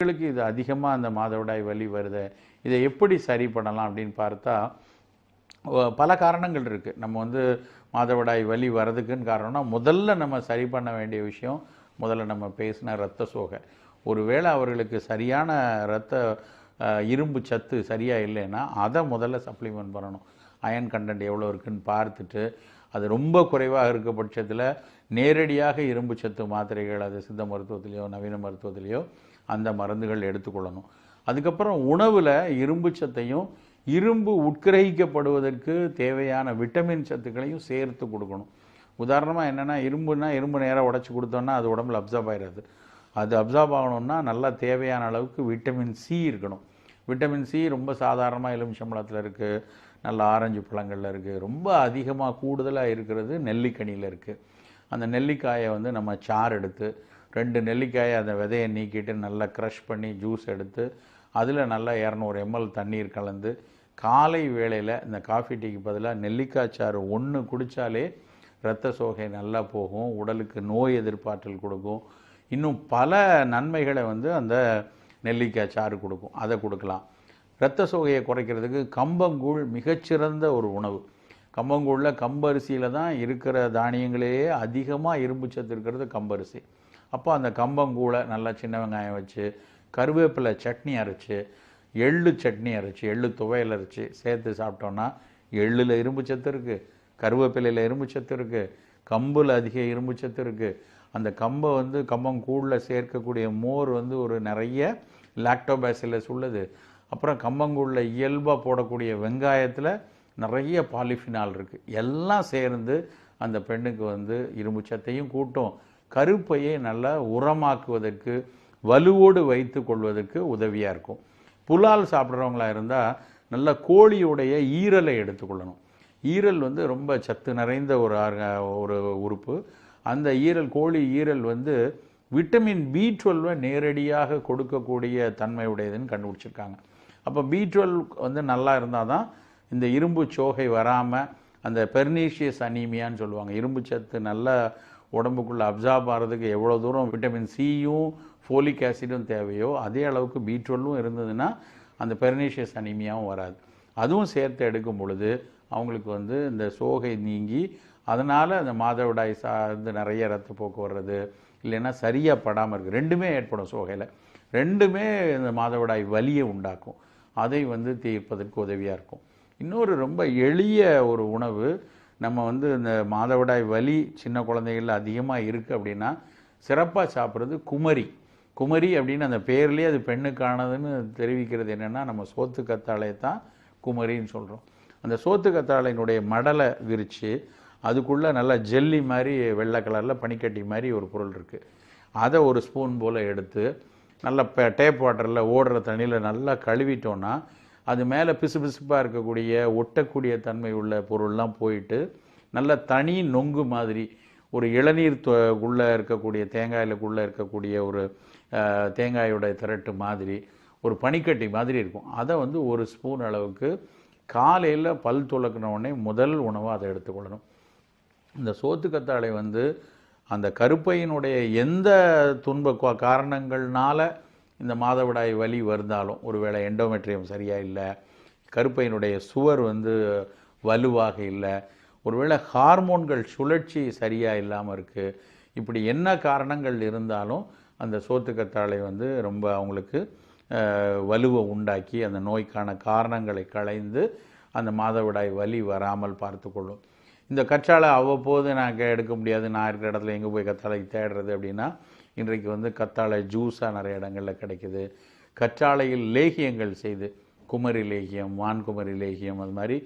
பெண்களுக்கு இது அதிகமாக அந்த மாதவிடாய் வலி வருது இதை எப்படி சரி பண்ணலாம் அப்படின்னு பார்த்தா பல காரணங்கள் இருக்குது நம்ம வந்து மாதவிடாய் வலி வர்றதுக்குன்னு காரணம்னா முதல்ல நம்ம சரி பண்ண வேண்டிய விஷயம் முதல்ல நம்ம பேசின இரத்த சோகை. ஒருவேளை அவர்களுக்கு சரியான இரத்த இரும்பு சத்து சரியாக இல்லைன்னா அதை முதல்ல சப்ளிமெண்ட் பண்ணணும். அயன் கண்டென்ட் எவ்வளோ இருக்குன்னு பார்த்துட்டு அது ரொம்ப குறைவாக இருக்க பட்சத்தில் நேரடியாக இரும்பு சத்து மாத்திரைகள் அது சித்த மருத்துவத்திலேயோ நவீன மருத்துவத்திலேயோ அந்த மருந்துகள் எடுத்துக்கொள்ளணும். அதுக்கப்புறம் உணவில் இரும்பு சத்தையும் இரும்பு உட்கிரகிக்கப்படுவதற்கு தேவையான விட்டமின் சத்துக்களையும் சேர்த்து கொடுக்கணும். உதாரணமாக என்னென்னா இரும்புனா இரும்பு நேராக உடச்சி கொடுத்தோன்னா அது உடம்புல அப்சார்ப் ஆகிடாது அது அப்சார்ப் ஆகணும்னா நல்லா தேவையான அளவுக்கு விட்டமின் சி இருக்கணும். விட்டமின் சி ரொம்ப சாதாரணமாக எலுமிச்சம்பழத்தில் இருக்குது நல்ல ஆரஞ்சு பழங்களில் இருக்குது ரொம்ப அதிகமாக கூடுதலாக இருக்கிறது நெல்லிக்கனியில் இருக்குது அந்த நெல்லிக்காயை வந்து நம்ம சாறு எடுத்து ரெண்டு நெல்லிக்காயை அந்த விதையை நீக்கிட்டு நல்லா க்ரஷ் பண்ணி ஜூஸ் எடுத்து அதில் நல்லா இரநூறு எம்எல் தண்ணீர் கலந்து காலை வேளையில் இந்த காஃபி டீக்கு பதிலாக நெல்லிக்காய் சாறு ஒன்று குடித்தாலே இரத்த சோகை நல்லா போகும் உடலுக்கு நோய் எதிர்ப்பாற்றல் கொடுக்கும். இன்னும் பல நன்மைகளை வந்து அந்த நெல்லிக்காய் சாறு கொடுக்கும். அதை கொடுக்கலாம். இரத்த சோகையை குறைக்கிறதுக்கு கம்பங்கூழ் மிகச்சிறந்த ஒரு உணவு. கம்பங்கூழில் கம்பரிசியில் தான் இருக்கிற தானியங்களே அதிகமாக இரும்பு சத்து இருக்கிறது கம்பரிசி. அப்போ அந்த கம்பங்கூழ நல்லா சின்ன வெங்காயம் வச்சு கருவேப்பிலை சட்னி அரைச்சு எள்ளு சட்னி அரைச்சு எள்ளு துவையல் அரைச்சு சேர்த்து சாப்பிட்டோன்னா எள்ளில் இரும்பு சத்து இருக்குது கருவேப்பிலையில் இரும்பு சத்து இருக்குது கம்பில் அதிக இரும்பு சத்து இருக்குது அந்த கம்பை வந்து கம்பங்கூழில் சேர்க்கக்கூடிய மோர் வந்து ஒரு நிறைய லாக்டோபாசிலஸ் உள்ளது. அப்புறம் கம்பங்கூழில் இயல்பாக போடக்கூடிய வெங்காயத்தில் நிறைய பாலிஃபினால் இருக்குது எல்லாம் சேர்ந்து அந்த பெண்ணுக்கு வந்து இரும்பு சத்தையும் கூட்டும். கருப்பையை நல்லா உரமாக்குவதற்கு வலுவோடு வைத்து கொள்வதற்கு உதவியாக இருக்கும். புலால் சாப்பிட்றவங்களா இருந்தால் நல்ல கோழியுடைய ஈரலை எடுத்துக்கொள்ளணும் ஈரல் வந்து ரொம்ப சத்து நிறைந்த ஒரு ஒரு உறுப்பு. அந்த ஈரல் கோழி ஈரல் வந்து விட்டமின் பி டுவெல்வை நேரடியாக கொடுக்கக்கூடிய தன்மை உடையதுன்னு கண்டுபிடிச்சிருக்காங்க. அப்போ பி டுவெல் வந்து நல்லா இருந்தால் தான் இந்த இரும்பு சோகை வராமல் அந்த பெர்னீஷியஸ் அனீமியான்னு சொல்லுவாங்க. இரும்பு சத்து நல்லா உடம்புக்குள்ளே அப்சார்ப் ஆகிறதுக்கு எவ்வளோ தூரம் விட்டமின் சியும் ஃபோலிக் ஆசிடும் தேவையோ அதே அளவுக்கு பி டுவெல்லும் இருந்ததுன்னா அந்த பெர்னீஷியஸ் அனிமியாவும் வராது. அதுவும் சேர்த்து எடுக்கும் பொழுது அவங்களுக்கு வந்து இந்த சோகை நீங்கி அதனால் அந்த மாதவிடாய் சார்ந்து நிறைய ரத்தப்போக்கு வர்றது இல்லைன்னா சரியாக படாமல் இருக்குது ரெண்டுமே ஏற்படும் சோகையில். ரெண்டுமே இந்த மாதவிடாய் வலியை உண்டாக்கும். அதை வந்து தீர்ப்பதற்கு உதவியாக இருக்கும். இன்னொரு ரொம்ப எளிய ஒரு உணவு நம்ம வந்து இந்த மாதவிடாய் வலி சின்ன குழந்தைகள்ல அதிகமாக இருக்குது அப்படின்னா சிறப்பாக சாப்பிட்றது குமரி. குமரி அப்படின்னு அந்த பேர்லேயே அது பெண்ணுக்கானதுன்னு தெரிவிக்கிறது என்னென்னா நம்ம சோத்து கத்தாழையை தான் குமரின்னு சொல்கிறோம் அந்த சோத்து கத்தாழையினுடைய மடலை விரித்து அதுக்குள்ளே நல்லா ஜெல்லி மாதிரி வெள்ளை கலரில் பனிக்கட்டி மாதிரி ஒரு பொருள் இருக்குது அதை ஒரு ஸ்பூன் போல் எடுத்து நல்லா டேப் வாட்டரில் ஓடுற தண்ணியில் நல்லா கழுவிட்டோன்னா அது மேலே பிசுபிசுப்பாக இருக்கக்கூடிய ஒட்டக்கூடிய தன்மை உள்ள பொருள்லாம் போயிட்டு நல்ல தனி நொங்கு மாதிரி ஒரு இளநீர் உள்ளே இருக்கக்கூடிய தேங்காயிலுக்குள்ளே இருக்கக்கூடிய ஒரு தேங்காயோட திரட்டு மாதிரி ஒரு பனிக்கட்டி மாதிரி இருக்கும். அதை வந்து ஒரு ஸ்பூன் அளவுக்கு காலையில் பல் துலக்கின உடனே முதல் உணவாக அதை எடுத்துக்கொள்ளணும். இந்த சோத்துக்கத்தாழை வந்து அந்த கருப்பையினுடைய எந்த துன்ப காரணங்கள்னால இந்த மாதவிடாய் வலி வருந்தாலும் ஒருவேளை எண்டோமெட்ரியம் சரியாக இல்லை கருப்பையினுடைய சுவர் வந்து வலுவாக இல்லை ஒருவேளை ஹார்மோன்கள் சுழற்சி சரியாக இல்லாமல் இருக்குது இப்படி என்ன காரணங்கள் இருந்தாலும் அந்த சோத்துக்கத்தாழை வந்து ரொம்ப அவங்களுக்கு வலுவை உண்டாக்கி அந்த நோய்க்கான காரணங்களை களைந்து அந்த மாதவிடாய் வலி வராமல் பார்த்துக்கொள்ளும் இந்த கற்றாழை அவ்வப்போது நான் கே- எடுக்க முடியாது நான் இருக்கிற இடத்துல எங்கே போய் கற்றாழை தேடுறது அப்படின்னா இன்றைக்கு வந்து கத்தாழை ஜூஸாக நிறைய இடங்களில் கிடைக்கிது. கற்றாழையில் லேகியங்கள் செய்து குமரி லேகியம் வான்குமரி லேகியம் அது மாதிரி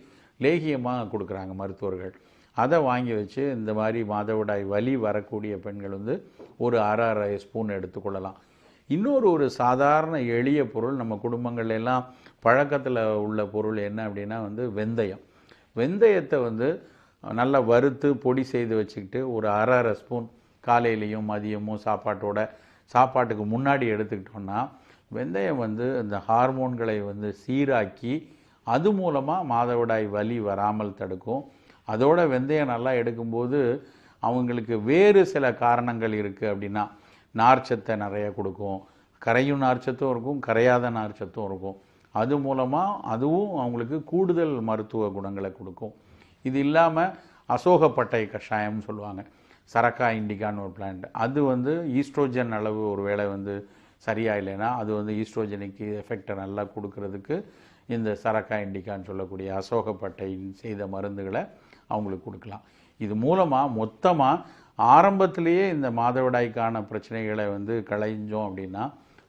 லேகியமாக கொடுக்குறாங்க மருத்துவர்கள். அதை வாங்கி வச்சு இந்த மாதிரி மாதவிடாய் வலி வரக்கூடிய பெண்கள் வந்து ஒரு அரை அரை ஸ்பூன் எடுத்துக்கொள்ளலாம். இன்னொரு ஒரு சாதாரண எளிய பொருள் நம்ம குடும்பங்கள் எல்லாம் பழக்கத்தில் உள்ள பொருள் என்ன அப்படின்னா வந்து வெந்தயம். வெந்தயத்தை வந்து நல்லா வறுத்து பொடி செய்து வச்சுக்கிட்டு ஒரு அரை அரை ஸ்பூன் காலையிலையும் மதியமும் சாப்பாட்டோட சாப்பாட்டுக்கு முன்னாடி எடுத்துக்கிட்டோன்னா வெந்தயம் வந்து இந்த ஹார்மோன்களை வந்து சீராக்கி அது மூலமாக மாதவிடாய் வலி வராமல் தடுக்கும். அதோட வெந்தயம் நல்லா எடுக்கும்போது அவங்களுக்கு வேறு சில காரணங்கள் இருக்குது அப்படின்னா நார்ச்சத்தை நிறைய கொடுக்கும். கரையும் நார்ச்சத்தும் இருக்கும் கரையாத நார்ச்சத்தும் இருக்கும். அது மூலமாக அதுவும் அவங்களுக்கு கூடுதல் மருத்துவ குணங்களை கொடுக்கும். இது இல்லாமல் அசோகப்பட்டை கஷாயம்னு சொல்லுவாங்க. சரக்கா இண்டிகான்னு ஒரு பிளான்ட் அது வந்து ஈஸ்ட்ரோஜன் அளவு ஒரு வேளை வந்து சரியாக இல்லைன்னா அது வந்து ஈஸ்ட்ரோஜனுக்கு எஃபெக்டை நல்லா கொடுக்கறதுக்கு இந்த சரக்கா இண்டிகான்னு சொல்லக்கூடிய அசோகப்பட்டை செய்த மருந்துகளை அவங்களுக்கு கொடுக்கலாம். இது மூலமாக மொத்தமாக ஆரம்பத்திலேயே இந்த மாதவிடாய்க்கான பிரச்சனைகளை வந்து களைஞ்சோம் அப்படின்னா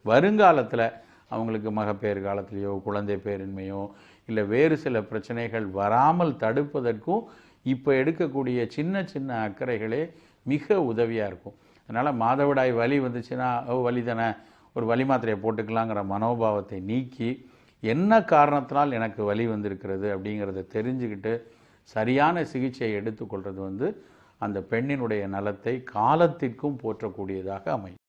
வருங்காலத்தில் அவங்களுக்கு மகப்பேறு காலத்திலேயோ குழந்தை பேரின்மையோ இல்லை வேறு சில பிரச்சனைகள் வராமல் தடுப்பதற்கும் இப்போ எடுக்கக்கூடிய சின்ன சின்ன அக்கறைகளே மிக உதவியாக இருக்கும். அதனால் மாதவிடாய் வலி வந்துச்சுன்னா ஓ வலி தானே ஒரு வலி மாத்திரையை போட்டுக்கலாங்கிற மனோபாவத்தை நீக்கி என்ன காரணத்தினால் எனக்கு வலி வந்திருக்கிறது அப்படிங்கிறத தெரிஞ்சுக்கிட்டு சரியான சிகிச்சையை எடுத்துக்கொள்வது வந்து அந்த பெண்ணினுடைய நலத்தை காலத்திற்கும் போற்றக்கூடியதாக அமையும்.